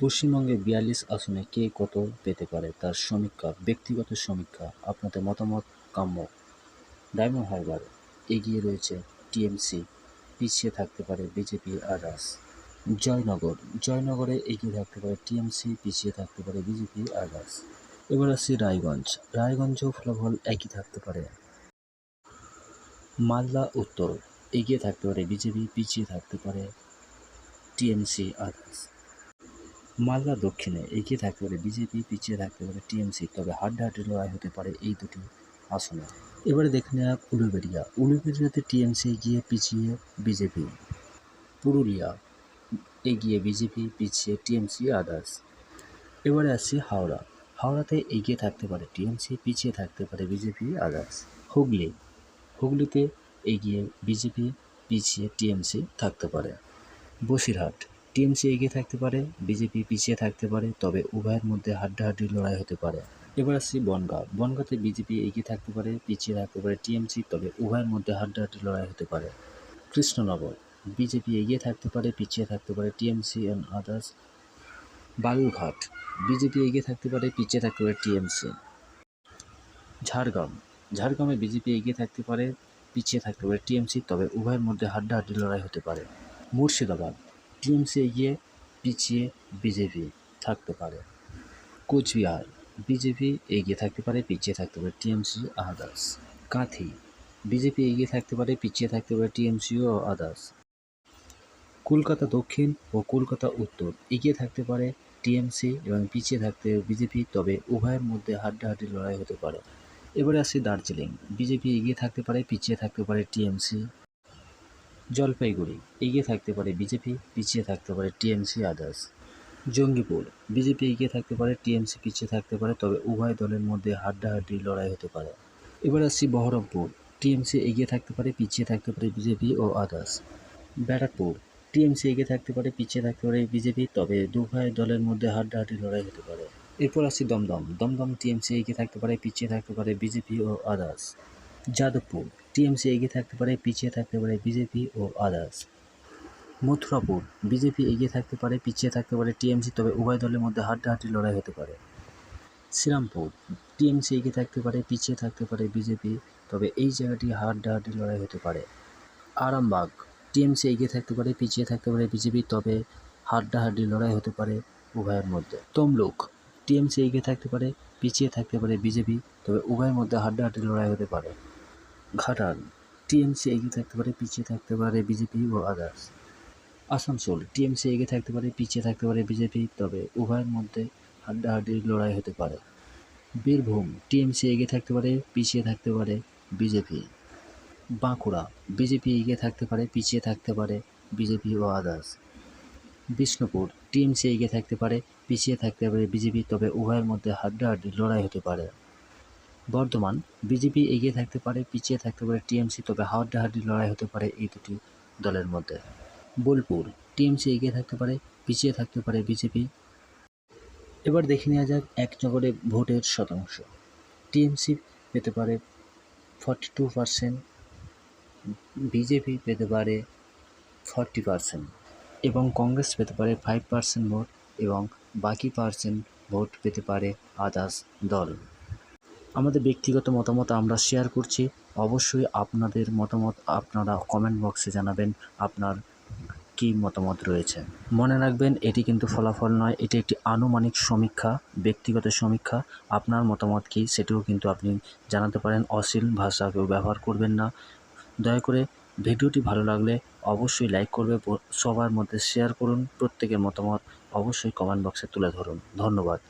পশ্চিমবঙ্গে বিয়াল্লিশ আসনে কে কত পেতে পারে? তার সমীক্ষা, ব্যক্তিগত সমীক্ষা, আপনাদের মতামত, কাম্য। ডায়মন্ড হারবার এগিয়ে রয়েছে টিএমসি, পিছিয়ে থাকতে পারে বিজেপি আদার্স জয়নগর, জয়নগরে এগিয়ে থাকতে পারে টিএমসি, পিছিয়ে থাকতে পারে বিজেপি আদার্স এবার আসছি রায়গঞ্জ। রায়গঞ্জেও ফলাফল একই থাকতে পারে। মালদা, উত্তর, এগিয়ে থাকতে পারে বিজেপি, পিছিয়ে থাকতে পারে টিএমসি আদার্স মালদা দক্ষিণে এগিয়ে থাকতে পারে বিজেপি, পিছিয়ে থাকতে পারে টিএমসি, তবে হাড্ডাহাড্ডি লড়াই হতে পারে এই দুটি আসনে। এবারে দেখে নেওয়া উলুবেড়িয়া। উলুবেড়িয়াতে টিএমসি এগিয়ে পিছিয়ে বিজেপি। পুরুলিয়া এগিয়ে বিজেপি, পিছিয়ে টিএমসি আদার্স এবারে আসছে হাওড়া। হাওড়াতে এগিয়ে থাকতে পারে টিএমসি, পিছিয়ে থাকতে পারে বিজেপি আদার্স হুগলি। হুগলিতে এগিয়ে বিজেপি, পিছিয়ে টিএমসি থাকতে পারে। বসিরহাট। টিএমসি এগিয়ে থাকতে পারে, বিজেপি পিছিয়ে থাকতে পারে, তবে উভয়ের মধ্যে হাড্ডাহাড্ডি লড়াই হতে পারে। এবার আসছি বনগাঁ। বনগাঁতে বিজেপি এগিয়ে থাকতে পারে, পিছিয়ে থাকতে পারে টিএমসি, তবে উভয়ের মধ্যে হাড্ডাহাড্ডি লড়াই হতে পারে। কৃষ্ণনগর। বিজেপি এগিয়ে থাকতে পারে, পিছিয়ে থাকতে পারে TMC and others Balurghat. BJP এগিয়ে থাকতে পারে, পিছিয়ে থাকতে পারে টিএমসি। ঝাড়গ্রাম। ঝাড়গ্রামে বিজেপি এগিয়ে থাকতে পারে, পিছিয়ে থাকতে পারে টিএমসি, তবে উভয়ের মধ্যে হাড্ডাহাড্ডি লড়াই হতে পারে। মুর্শিদাবাদ। টিএমসি গিয়ে পিছিয়ে বিজেপি থাকতে পারে। কোচবিহার, বিজেপি এগিয়ে থাকতে পারে, পিছিয়ে থাকতে পারে টিএমসি আদার্স। কাঁথি, বিজেপি এগিয়ে থাকতে পারে, পিছিয়ে থাকতে পারে টিএমসি ও আদার্স। কলকাতা দক্ষিণ ও কলকাতা উত্তর এগিয়ে থাকতে পারে টিএমসি এবং পিছিয়ে থাকতে বিজেপি, তবে উভয়ের মধ্যে হাড্ডাহাড্ডি লড়াই হতে পারে। এবারে আসি দার্জিলিং, বিজেপি এগিয়ে থাকতে পারে, পিছিয়ে থাকতে পারে টিএমসি জলপাইগুড়ি, এগিয়ে থাকতে পারে বিজেপি, পিছিয়ে থাকতে পারে টিএমসি আদার্স জঙ্গিপুর, বিজেপি এগিয়ে থাকতে পারে টিএমসি, পিছিয়ে থাকতে পারে, তবে উভয় দলের মধ্যে হাড্ডাহাড্ডি লড়াই হতে পারে। এবার আসছি বহরমপুর, টিএমসি এগিয়ে থাকতে পারে, পিছিয়ে থাকতে পারে বিজেপি ও আদার্স ব্যারাকপুর, টিএমসি এগিয়ে থাকতে পারে, পিছিয়ে থাকতে পারে বিজেপি, তবে দুভয় দলের মধ্যে হাড্ডাহাড্ডি লড়াই হতে পারে। এরপর আসছি দমদম দমদম টিএমসি এগিয়ে থাকতে পারে, পিছিয়ে থাকতে পারে বিজেপি ও আদার্স যাদবপুর, টিএমসি এগিয়ে থাকতে পারে, পিছিয়ে থাকতে পারে বিজেপি ও আদার্স মথুরাপুর, বিজেপি এগিয়ে থাকতে পারে, পিছিয়ে থাকতে পারে টিএমসি, তবে উভয় দলের মধ্যে হাড্ডাহাড্ডি লড়াই হতে পারে। শ্রীরামপুর, টিএমসি এগিয়ে থাকতে পারে, পিছিয়ে থাকতে পারে বিজেপি, তবে এই জায়গাটি হাড্ডাহাড্ডি লড়াই হতে পারে। আরামবাগ, টিএমসি এগিয়ে থাকতে পারে, পিছিয়ে থাকতে পারে বিজেপি, তবে হাড্ডাহাড্ডি লড়াই হতে পারে উভয়ের মধ্যে। তমলুক, টিএমসি এগিয়ে থাকতে পারে, পিছিয়ে থাকতে পারে বিজেপি, তবে উভয়ের মধ্যে হাড্ডাহাড্ডি লড়াই হতে পারে। ঘাটাল, টিএমসি এগিয়ে থাকতে পারে, পিছিয়ে থাকতে পারে বিজেপি ও আদার্স আসানসোল, টিএমসি এগিয়ে থাকতে পারে, পিছিয়ে থাকতে পারে বিজেপি, তবে উভয়ের মধ্যে হাড্ডাহাড্ডির লড়াই হতে পারে। বীরভূম, টিএমসি এগিয়ে থাকতে পারে, পিছিয়ে থাকতে পারে বিজেপি। বাঁকুড়া, বিজেপি এগিয়ে থাকতে পারে, পিছিয়ে থাকতে পারে বিজেপি ও আদার্স বিষ্ণুপুর, টিএমসি এগিয়ে থাকতে পারে, পিছিয়ে থাকতে পারে বিজেপি, তবে উভয়ের মধ্যে হাড্ডাহাড্ডি লড়াই হতে পারে। বর্ধমান বিজেপি এগিয়ে থাকতে পারে, পিছিয়ে থাকতে পারে, টিএমসি তবে হাড্ডাহাড্ডি লড়াই হতে পারে এই দুটি দলের মধ্যে। বোলপুর, টিএমসি এগিয়ে থাকতে পারে, পিছিয়ে থাকতে পারে বিজেপি। এবার দেখে নেওয়া যাক এক নগরে ভোটের শতাংশ। টিএমসি পেতে পারে ফর্টি টু পার্সেন্ট, বিজেপি পেতে পারে ফর্টি পার্সেন্ট এবং কংগ্রেস পেতে পারে ফাইভ পার্সেন্ট ভোট এবং বাকি পার্সেন্ট ভোট পেতে পারে আদার্স দল। আমাদের ব্যক্তিগত মতামত আমরা শেয়ার করছি। অবশ্যই আপনাদের মতামত আপনারা কমেন্ট বক্সে জানাবেন, আপনার কী মতামত রয়েছে। মনে রাখবেন, এটি কিন্তু ফলাফল নয়, এটি একটি আনুমানিক সমীক্ষা, ব্যক্তিগত সমীক্ষা। আপনার মতামত কী সেটিও কিন্তু আপনি জানাতে পারেন, অশ্লীল ভাষা কেউ ব্যবহার করবেন না। দয়া করে ভিডিওটি ভালো লাগলে অবশ্যই লাইক করবে, সবার মধ্যে শেয়ার করুন, প্রত্যেকের মতামত অবশ্যই কমেন্ট বক্সে তুলে ধরুন। ধন্যবাদ।